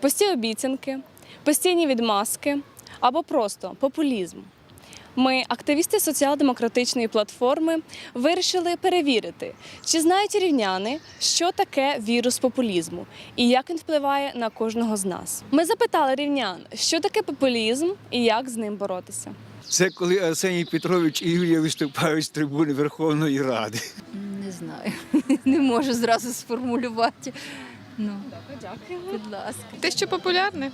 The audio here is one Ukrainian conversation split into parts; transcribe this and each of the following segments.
Пусті обіцянки, постійні відмазки або просто популізм. Ми, активісти соціал-демократичної платформи, вирішили перевірити, чи знають рівняни, що таке вірус популізму і як він впливає на кожного з нас. Ми запитали рівнян, що таке популізм і як з ним боротися. Це коли Арсеній Петрович і Юлія виступають з трибуни Верховної Ради. Не знаю. Не можу зразу сформулювати. Ну, Дякую. будь ласка. Те, що популярне?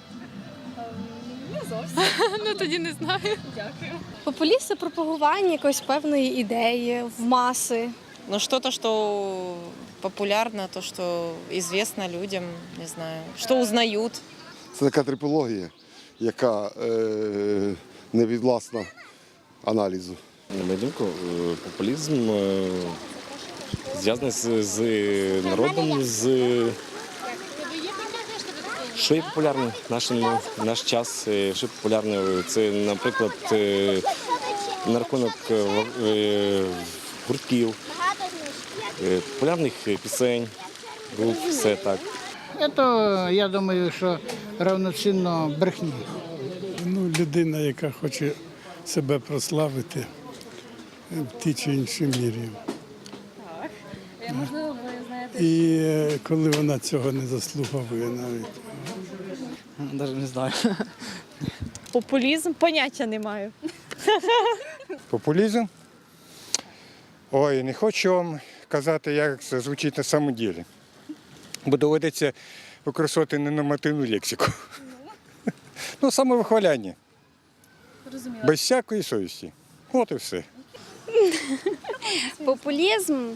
Не зовсім. ну тоді не знаю. Дякую. Популізм це пропагування якоїсь певної ідеї в маси. Ну, что-то, что популярно, то, что известно людям, не знаю, что узнают. Це така трипологія, яка е, не відвласна аналізу. На мою думку, е, популізм е, зв'язаний з, з народом, з що є популярне в нашому наш час, е, що популярне. Це, наприклад, е, на рахунок е, е, гуртків, е, популярних пісень, груп, все так. Це, я думаю, що равноцінно брехні. Ну, людина, яка хоче себе прославити в тій чи іншій мірі. Можливо, ви знаєте. І е, коли вона цього не заслуговує навіть. Навіть не знаю. Популізм поняття не маю. Популізм? Ой, не хочу вам казати, як це звучить на самом ділі. Бо доведеться використовувати ненормативну лексику. Ну, самовихваляння. Без всякої совісті. От і все. Популізм.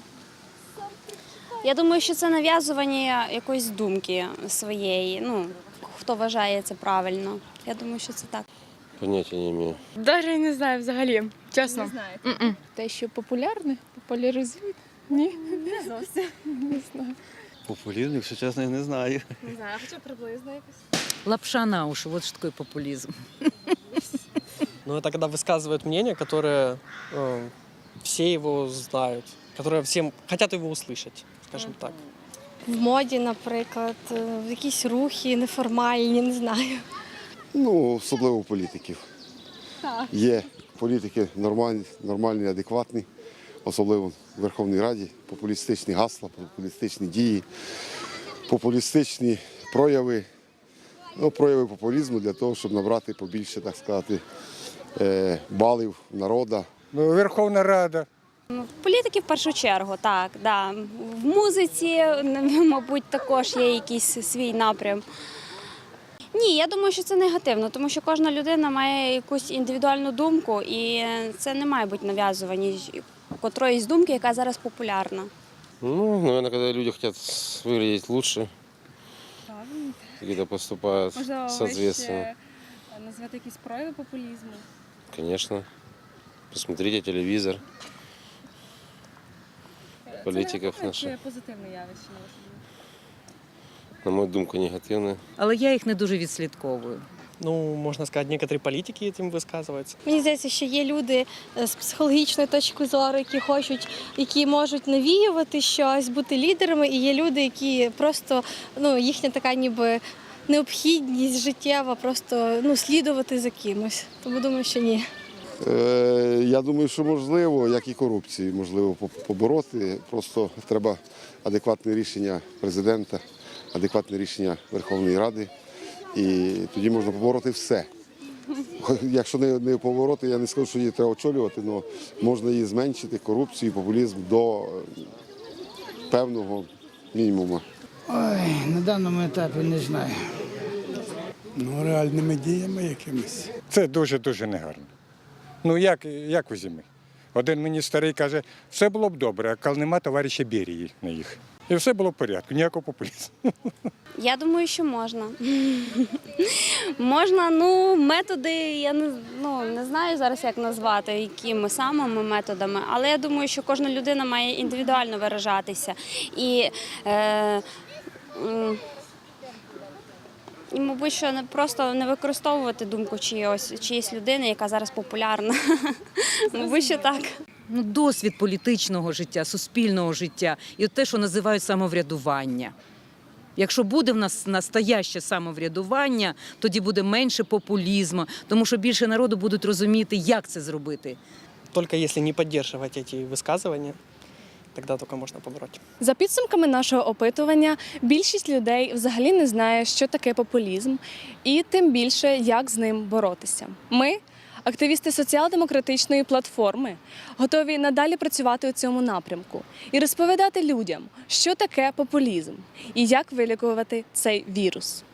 Я думаю, що це нав'язування якоїсь думки своєї. Ну, хто вважає це правильно. Я думаю, що це так. Поняття не маю. Навіть не знаю взагалі. Чесно. Не знаєте. Те, що популярне, популяризують. Ні. Не зовсім. Не знаю. Популізм, якщо чесно, я не знаю. Не знаю, хоча приблизно якось. Лапша на уши, вот что такое популизм. Ну, это когда высказывают мнение, которое э, все его знают, которое всем хотят его услышать, скажем так. В моді, наприклад, е, в якісь рухи неформальні, не знаю. Ну, особливо у політиків. Є політики нормальні, нормальні, адекватні, особливо в Верховній Раді, популістичні гасла, популістичні дії, популістичні прояви, ну, прояви популізму для того, щоб набрати побільше, так сказати, е, балів народа. Ну, Верховна Рада. Політики в першу чергу, так. Да. В музиці, мабуть, також є якийсь свій напрям. Ні, я думаю, що це негативно, тому що кожна людина має якусь індивідуальну думку, і це не має бути нав'язування котроїсь думки, яка зараз популярна. Ну, наверное, когда люди хотят выглядеть лучше, какие-то поступают Можливо, ви соответственно. ще назвати якісь прояви популізму. Конечно. Посмотрите телевизор Політиків це не наших. Це позитивне явище. на вашу думку? На мою думку, негативные. Але я їх не дуже відслідковую. Ну, можно сказать, некоторые политики этим высказываются. Мені здається, що є люди е, з психологічної точки зору, які хочуть, які можуть навіювати щось, бути лідерами, і є люди, які просто ну їхня така ніби необхідність життєва, просто ну слідувати за кимось. Тому думаю, що ні. Е, Я думаю, що можливо, як і корупції, можливо побороти. Просто треба адекватне рішення президента, адекватне рішення Верховної Ради. І тоді можна побороти все. Якщо не, не побороти, я не скажу, що її треба очолювати, але можна її зменшити, корупцію, популізм до е, певного мінімуму. Ой, на даному етапі не знаю. Ну, реальними діями якимись. Це дуже-дуже негарно. Ну, як, як у зими? Один мені старий каже, все було б добре, коли нема товариша Берії на їх. І все було в порядку, ніякого популізму. Я думаю, що можна. можна, ну, методи, я не, ну, не знаю зараз, як назвати, якими самими методами, але я думаю, що кожна людина має індивідуально виражатися. І, е, м, і мабуть, що не просто не використовувати думку чиїсь, чиїсь людини, яка зараз популярна. мабуть, що так. Ну, досвід політичного життя, суспільного життя і от те, що називають самоврядування. Якщо буде в нас настояще самоврядування, тоді буде менше популізму, тому що більше народу будуть розуміти, як це зробити. Только если не поддерживать эти высказывания, тогда только можно побороть. За підсумками нашого опитування, більшість людей взагалі не знає, що таке популізм, і тим більше, як з ним боротися. Ми, активісти соціал-демократичної платформи, готові надалі працювати у цьому напрямку і розповідати людям, що таке популізм і як вилікувати цей вірус.